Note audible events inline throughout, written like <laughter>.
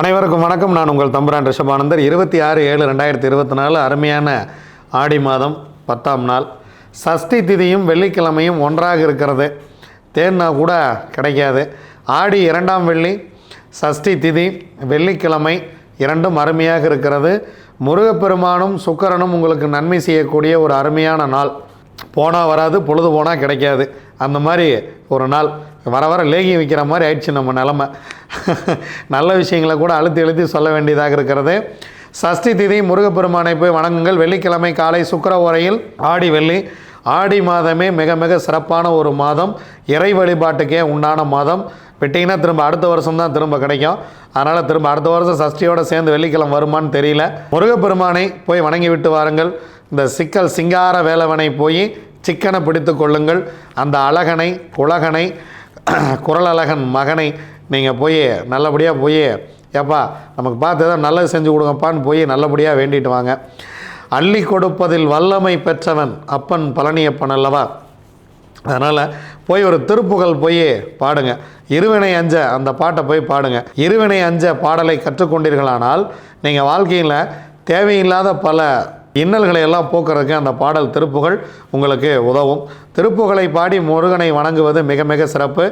அனைவருக்கும் வணக்கம். நான் உங்கள் தம்புரான் ரிஷபானந்தர். இருபத்தி ஆறு ஏழு ரெண்டாயிரத்தி இருபத்தி நாலு அருமையான ஆடி மாதம் பத்தாம் நாள். சஷ்டி திதியும் வெள்ளிக்கிழமையும் ஒன்றாக இருக்கிறது. தேன்னா கூட கிடைக்காது. ஆடி இரண்டாம் வெள்ளி சஷ்டி திதி வெள்ளிக்கிழமை இரண்டும் அருமையாக இருக்கிறது. முருகப்பெருமானும் சுக்கரனும் உங்களுக்கு நன்மை செய்யக்கூடிய ஒரு அருமையான நாள். போனால் வராது பொழுது போனால் கிடைக்காது. அந்த மாதிரி ஒரு நாள். வர வர லேகியம் விற்கிற மாதிரி ஆயிடுச்சு நம்ம நிலமை. நல்ல விஷயங்களை கூட அழுத்தி அழுத்தி சொல்ல வேண்டியதாக இருக்கிறது. சஷ்டி திதி முருகப்பெருமானை போய் வணங்குங்கள். வெள்ளிக்கிழமை காலை சுக்கர உரையில் ஆடி வெள்ளி. ஆடி மாதமே மிக மிக சிறப்பான ஒரு மாதம். இறை வழிபாட்டுக்கே உண்டான மாதம். விட்டிங்கன்னா திரும்ப அடுத்த வருஷம் தான் திரும்ப கிடைக்கும். அதனால் திரும்ப அடுத்த வருஷம் சஷ்டியோடு சேர்ந்து வெள்ளிக்கிழமை வருமான்னு தெரியல. முருகப்பெருமானை போய் வணங்கி விட்டு வாருங்கள். இந்த சிக்கல் சிங்கார வேலவனை போய் சிக்கனை பிடித்து கொள்ளுங்கள். அந்த அழகனை குலகனை <clears throat> குரலழகன் மகனை நீங்கள் போய் நல்லபடியாக போய் ஏப்பா நமக்கு பார்த்து ஏதோ நல்லது செஞ்சு கொடுங்கப்பான்னு போய் நல்லபடியாக வேண்டிட்டு வாங்க. அள்ளி கொடுப்பதில் வல்லமை பெற்றவன் அப்பன் பழனியப்பன் அல்லவா? அதனால் போய் ஒரு திருப்புகழ் போய் பாடுங்க. இருவினை அஞ்ச அந்த பாட்டை போய் பாடுங்க. இருவினை அஞ்ச பாடலை கற்றுக்கொண்டீர்களானால் நீங்கள் வாழ்க்கையில் தேவையில்லாத பல இன்னல்களை எல்லாம் போக்குறதுக்கு அந்த பாடல் திருப்புகழ் உங்களுக்கு உதவும். திருப்புகளை பாடி முருகனை வணங்குவது மிக மிக சிறப்பு.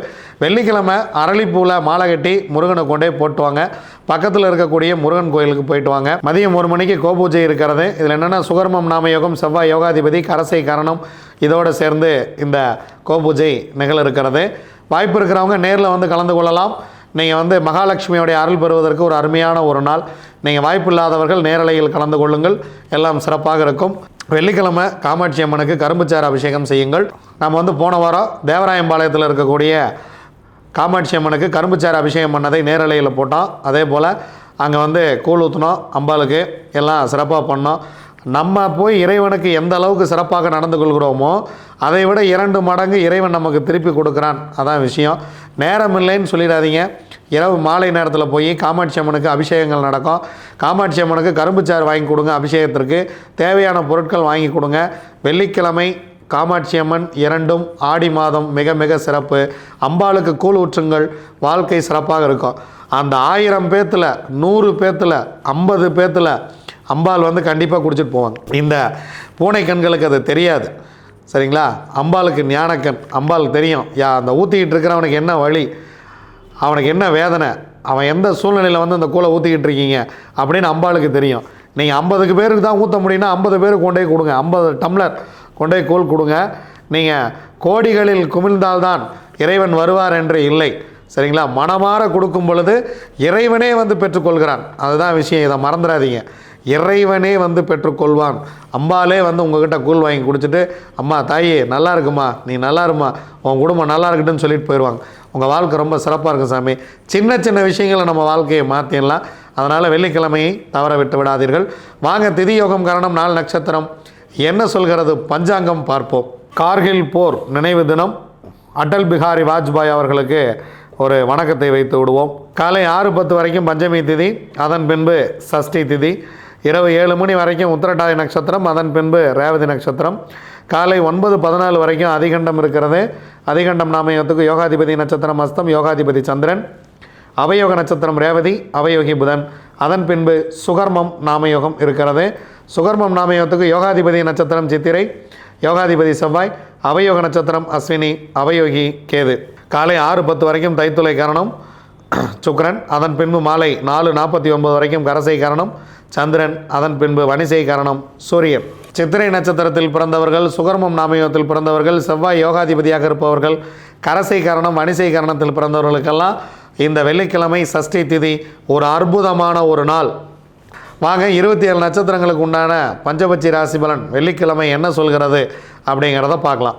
வெள்ளிக்கிழமை அரளிப்பூவில் மாலை கட்டி முருகனை கொண்டே போட்டு வாங்க பக்கத்தில் இருக்கக்கூடிய முருகன் கோயிலுக்கு போயிட்டு வாங்க. மதியம் ஒரு மணிக்கு கோபூஜை இருக்கிறது. இதில் என்னென்னா சுகர்மம் நாமயோகம் செவ்வாய் யோகாதிபதி கரசை கரணம் இதோடு சேர்ந்து இந்த கோபூஜை நிகழ இருக்கிறது. வாய்ப்பு இருக்கிறவங்க நேரில் வந்து கலந்து கொள்ளலாம். நீங்கள் வந்து மகாலட்சுமியோடைய அருள் பெறுவதற்கு ஒரு அருமையான ஒரு நாள். நீங்கள் வாய்ப்பு இல்லாதவர்கள் நேரலையில் கலந்து கொள்ளுங்கள். எல்லாம் சிறப்பாக இருக்கும். வெள்ளிக்கிழமை காமாட்சி அம்மனுக்கு கரும்புச்சாறு அபிஷேகம் செய்யுங்கள். நம்ம வந்து போன வாரம் தேவராயம்பாளையத்தில் இருக்கக்கூடிய காமாட்சி அம்மனுக்கு கரும்புச்சாறு அபிஷேகம் பண்ணதை நேரலையில் போட்டோம். அதே போல் அங்கே வந்து கூழ் ஊற்றினோம் அம்பாளுக்கு எல்லாம் சிறப்பாக பண்ணோம். நம்ம போய் இறைவனுக்கு எந்த அளவுக்கு சிறப்பாக நடந்து கொள்கிறோமோ அதை விட இரண்டு மடங்கு இறைவன் நமக்கு திருப்பி கொடுக்குறான். அதான் விஷயம். நேரம் இல்லைன்னு சொல்லிடாதீங்க. இரவு மாலை நேரத்தில் போய் காமாட்சி அம்மனுக்கு அபிஷேகங்கள் நடக்கும். காமாட்சி அம்மனுக்கு கரும்புச்சாறு வாங்கி கொடுங்க அபிஷேகத்திற்கு. தேவையான பொருட்கள் வாங்கி கொடுங்க. வெள்ளிக்கிழமை காமாட்சி அம்மன் இரண்டும் ஆடி மாதம் மிக மிக சிறப்பு. அம்பாளுக்கு கூழ் ஊற்றுங்கள் வாழ்க்கை சிறப்பாக இருக்கும். அந்த ஆயிரம் பேத்தில் நூறு பேத்தில் ஐம்பது பேத்தில் அம்பாள் வந்து கண்டிப்பாக குடிச்சிட்டு போவாங்க. இந்த பூனை கண்களுக்கு அது தெரியாது. சரிங்களா? அம்பாளுக்கு ஞானக்கண் அம்பாளுக்கு தெரியும். யா அந்த ஊற்றிக்கிட்டு இருக்கிறவனுக்கு என்ன வழி? அவனுக்கு என்ன வேதனை? அவன் எந்த சூழ்நிலையில் வந்து அந்த கூலை ஊற்றிக்கிட்டு இருக்கீங்க அப்படின்னு அம்பாளுக்கு தெரியும். நீங்கள் ஐம்பதுக்கு பேருக்கு தான் ஊற்ற முடியும்னா ஐம்பது பேருக்கு கொண்டே கொடுங்க. ஐம்பது டம்ளர் கொண்டே கூழ் கொடுங்க. நீங்கள் கோடிகளில் குமிழ்ந்தால்தான் இறைவன் வருவார் என்று இல்லை. சரிங்களா? மனமாற கொடுக்கும் பொழுது இறைவனே வந்து பெற்றுக்கொள்கிறான். அதுதான் விஷயம். இதை மறந்துடாதீங்க. இறைவனே வந்து பெற்றுக்கொள்வான். அம்பாலே வந்து உங்ககிட்ட கூழ் வாங்கி குடிச்சிட்டு அம்மா தாயே நல்லா இருக்குமா? நீ நல்லா இருமா? உன் குடும்பம் நல்லா இருக்கட்டும்னு சொல்லிட்டு போயிடுவாங்க உங்கள் வாழ்க்கை ரொம்ப சிறப்பாக இருக்கும் சாமி. சின்ன சின்ன விஷயங்களை நம்ம வாழ்க்கையை மாற்றிடலாம் அதனால் வெள்ளிக்கிழமையை தவற விட்டு விடாதீர்கள். வாங்க திதி யோகம் காரணம் நாள் நட்சத்திரம். என்ன சொல்கிறது? பஞ்சாங்கம் பார்ப்போம். கார்கில் போர் நினைவு தினம். அடல் பிகாரி வாஜ்பாய் அவர்களுக்கு ஒரு வணக்கத்தை வைத்து விடுவோம். காலை ஆறு பத்து வரைக்கும் பஞ்சமி திதி. அதன் பின்பு சஷ்டி திதி. இரவு ஏழு மணி வரைக்கும் உத்திரட்டாதி நட்சத்திரம் அதன் பின்பு ரேவதி நட்சத்திரம். காலை ஒன்பது பதினாலு வரைக்கும் அதிகண்டம் இருக்கிறது. அதிகண்டம் நாமயத்துக்கு யோகாதிபதி நட்சத்திரம் அஸ்தம் யோகாதிபதி சந்திரன். அவயோக நட்சத்திரம் ரேவதி அவயோகி புதன். அதன் பின்பு சுகர்மம் நாமயோகம் இருக்கிறது. சுகர்மம் நாமயோகத்துக்கு யோகாதிபதி நட்சத்திரம் சித்திரை யோகாதிபதி செவ்வாய் அவயோக நட்சத்திரம் அஸ்வினி அவயோகி கேது. காலை ஆறு பத்து வரைக்கும் தைத்துளை கரணம் சுக்ரன் அதன் பின்பு மாலை நாலு நாற்பத்தி ஒன்பது வரைக்கும் கரசை கரணம் சந்திரன் அதன் பின்பு வணிசை கரணம் சூரியன். சித்திரை நட்சத்திரத்தில் பிறந்தவர்கள் சுகர்மம் நாமயத்தில் பிறந்தவர்கள் செவ்வாய் யோகாதிபதியாக இருப்பவர்கள் கரசை கரணம் வணிசை கரணத்தில் பிறந்தவர்களுக்கெல்லாம் இந்த வெள்ளிக்கிழமை சஷ்டி திதி ஒரு அற்புதமான ஒரு நாள். வாங்க இருபத்தி ஏழு நட்சத்திரங்களுக்கு உண்டான பஞ்சபட்சி ராசி பலன் வெள்ளிக்கிழமை என்ன சொல்கிறது அப்படிங்கிறத பார்க்கலாம்.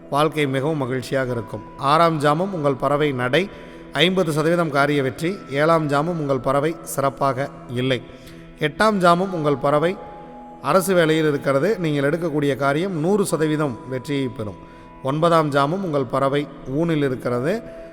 வாழ்க்கை மிகவும் மகிழ்ச்சியாக இருக்கும். ஆறாம் ஜாமம் உங்கள் பறவை நடை. ஐம்பது சதவீதம் காரிய வெற்றி. ஏழாம் ஜாமம் உங்கள் பறவை சிறப்பாக இல்லை. எட்டாம் ஜாமம் உங்கள் பறவை அரசு வேலையில் இருக்கிறது. நீங்கள் எடுக்கக்கூடிய காரியம் நூறு சதவீதம் வெற்றியை பெறும். ஒன்பதாம் ஜாமம் உங்கள் பறவை ஊனில் இருக்கிறது.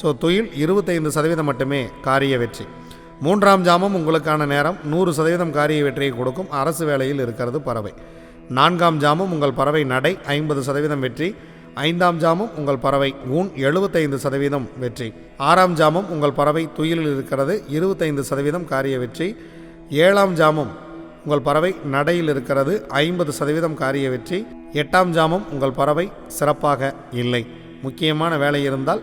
ஸோ துயில் இருபத்தைந்து சதவீதம் மட்டுமே காரிய வெற்றி. மூன்றாம் ஜாமம் உங்களுக்கான நேரம். நூறு சதவீதம் காரிய வெற்றியை கொடுக்கும். அரசு வேலையில் இருக்கிறது பறவை. நான்காம் ஜாமம் உங்கள் பறவை நடை ஐம்பது சதவீதம் வெற்றி. ஐந்தாம் ஜாமம் உங்கள் பறவை ஊன் எழுபத்தைந்து சதவீதம் வெற்றி. ஆறாம் ஜாமம் உங்கள் பறவை துயிலில் இருக்கிறது இருபத்தைந்து சதவீதம் காரிய வெற்றி. ஏழாம் ஜாமம் உங்கள் பறவை நடையில் இருக்கிறது ஐம்பது சதவீதம் காரிய வெற்றி. எட்டாம் ஜாமம் உங்கள் பறவை சிறப்பாக இல்லை. முக்கியமான வேலை இருந்தால்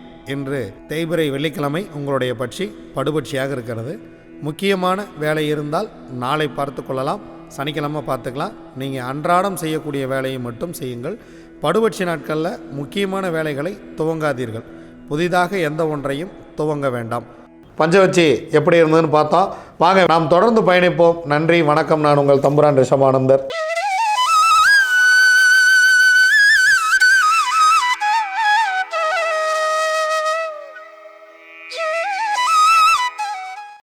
இன்று தேய்பிரை வெள்ளிக்கிழமை உங்களுடைய பட்சி படுபட்சியாக இருக்கிறது. முக்கியமான வேலை இருந்தால் நாளை பார்த்து கொள்ளலாம். சனிக்கிழமை பார்த்துக்கலாம். நீங்கள் அன்றாடம் செய்யக்கூடிய வேலையை மட்டும் செய்யுங்கள். படுபட்சி நாட்களில் முக்கியமான வேலைகளை துவங்காதீர்கள். புதிதாக எந்த ஒன்றையும் துவங்க வேண்டாம். பஞ்சவச்சி எப்படி இருந்ததுன்னு பார்த்தோம் வாங்க நாம் தொடர்ந்து பயணிப்போம். நன்றி வணக்கம். நான் உங்கள் தம்புரான் ரிஷபானந்தர்.